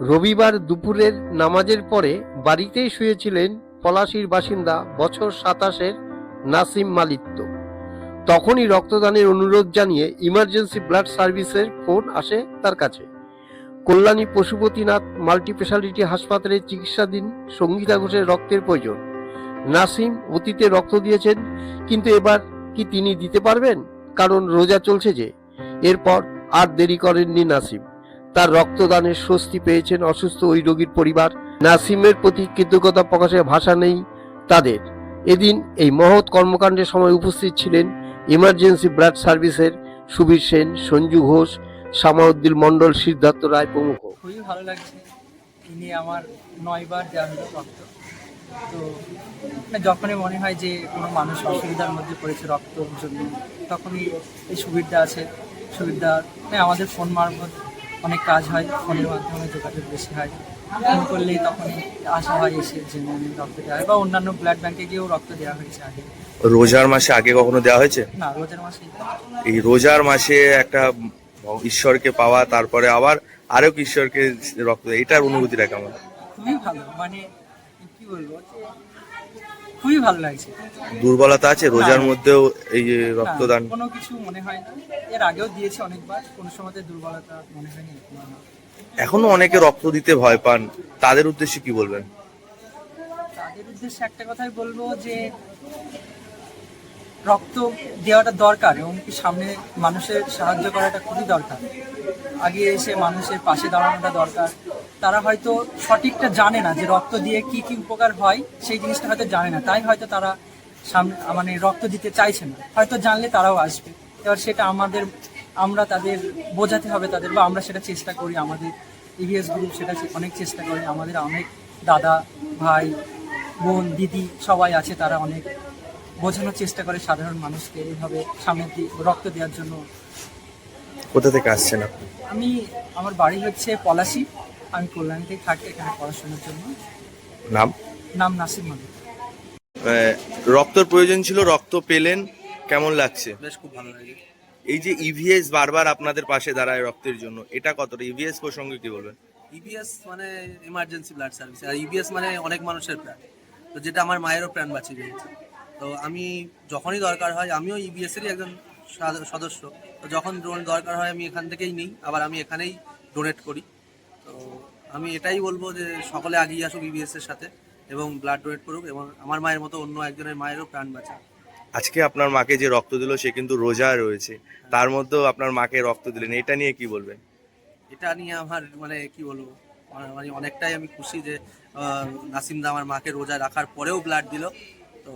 রবিবার দুপুরের নামাজের পরে বাড়িতেই শুয়েছিলেন পলাশির বাসিন্দা বছর সাতাশের নাসিম মালিত্য। তখনই রক্তদানের অনুরোধ জানিয়ে ইমার্জেন্সি ব্লাড সার্ভিসের ফোন আসে তার কাছে। কল্যাণী পশুপতিনাথ মাল্টিস্পেশালিটি হাসপাতালে চিকিৎসাধীন সঙ্গীতা ঘোষের রক্তের প্রয়োজন। নাসিম অতীতে রক্ত দিয়েছেন, কিন্তু এবার কি তিনি দিতে পারবেন? কারণ রোজা চলছে যে। এরপর আর দেরি করেননি নাসিম। তার রক্তদানের স্বস্তি পেয়েছেন অসুস্থ ওই রোগীর পরিবার। নাসিমের প্রতি কৃতজ্ঞতা প্রকাশের ভাষা নেই তাদের। এদিন এই মহৎ কর্মকাণ্ডের সময় উপস্থিত ছিলেন ইমার্জেন্সি ব্লাড সার্ভিসের সুবীর সেন, সঞ্জু ঘোষ, সামাউদ্দিন মণ্ডল, সিদ্ধার্থ রায় প্রমুখ। খুবই ভালো লাগছে ইনি আমার নয়বার দেওয়া রক্ত। তো মানে যখনই মনে হয় যে কোনো মানুষ অসুবিধার মধ্যে পড়েছে রক্তর জন্য তখনই এই সুবিধা আছে। সুবিধা মানে আমাদের ফোন মারফত অনেক কাজ হয় ফোনের মাধ্যমে যোগাযোগ বেশি হয়। ফোন করলেই তখনই আসা হয় এসে যে রক্ত দেওয়া হয়। বা অন্যান্য ব্লাড ব্যাংকে গিয়েও রক্ত দেওয়া হয়েছে আগে। রোজার মাসে আগে কখনো দেওয়া হয়েছে? না রোজার মাসে এই রোজার মাসে একটা ঈশ্বরকে পাওয়া তারপরে আবার আরও ঈশ্বরকে রক্ত দেয় এটার অনুভূতিটা কেমন? খুবই ভালো। মানে কি বলব? খুবই ভালো লাগছে। দুর্বলতা আছে রোজার মধ্যেও এই যে রক্তদান। কোনো কিছু মনে হয় না। এর আগেও দিয়েছে অনেকবার কোনো সময় দুর্বলতা মনে হয়নি এখনও। অনেকে রক্ত দিতে ভয় পান। তাদের উদ্দেশ্যে কি বলবেন? তাদের উদ্দেশ্যে একটা কথাই বলব যে রক্ত দেওয়াটা দরকার এবং কি সামনে মানুষের সাহায্য করাটা খুবই দরকার। আগে এসে মানুষের পাশে দাঁড়ানোটা দরকার। তারা হয়তো সঠিকটা জানে না যে রক্ত দিয়ে কি কি উপকার হয় সেই জিনিসটা হয়তো জানে না। তাই হয়তো তারা সামনে মানে রক্ত দিতে চাইছে না। হয়তো জানলে তারাও আসবে। এবার সেটা আমাদের আমরা তাদের বোঝাতে হবে তাদের বা আমরা সেটা চেষ্টা করি। আমাদের ইভিএস গ্রুপ সেটা অনেক চেষ্টা করে। আমাদের অনেক দাদা ভাই বোন দিদি সবাই আছে তারা অনেক বোঝানোর চেষ্টা করে সাধারণ মানুষকে এইভাবে সামনের দিক রক্ত দেওয়ার জন্য। কোথা থেকে আসছেন আপনি? আমি আমার বাড়ি হচ্ছে পলাশি। আমি কল্যাণীতেই থাকি এখানে পড়াশোনার জন্য। নাম? নাম নাসিম মালিক রক্তর প্রয়োজন ছিল রক্ত পেলেন কেমন লাগছে? বেশ খুব ভালো লাগে। এই যে ইভিএস বারবার আপনাদের পাশে দাঁড়ায় রক্তের জন্য এটা কতটা? ইভিএস প্রসঙ্গে কি বলবেন? ইভিএস মানে ইমার্জেন্সি ব্লাড সার্ভিস আর ইভিএস মানে অনেক মানুষের প্রাণ। তো যেটা আমার মায়েরও প্রাণ বাঁচিয়ে দিয়েছে। তো আমি যখনই দরকার হয় আমিও ইবিএস এরই একজন সাদ- সদস্য। তো যখন দরকার হয় আমি এখান থেকেই নিই আবার আমি এখানেই ডোনেট করি। তো আমি এটাই বলব যে সকলে আগিয়ে আসুক ইবিএস এর সাথে এবং ব্লাড ডোনেট করুক এবং আমার মায়ের মতো অন্য একজনের মায়েরও প্রাণ বাঁচাক। আজকে আপনার মাকে যে রক্ত দিল সে কিন্তু রোজা রয়েছে। তার মধ্যেও আপনার মাকে রক্ত দিলেন। এটা নিয়ে কি বলবেন? এটা নিয়ে আমার মানে কি বলব? মানে অনেকটাই আমি খুশি যে আহ, নাসিম দা আমার মাকে রোজা রাখার পরেও ব্লাড দিল। তো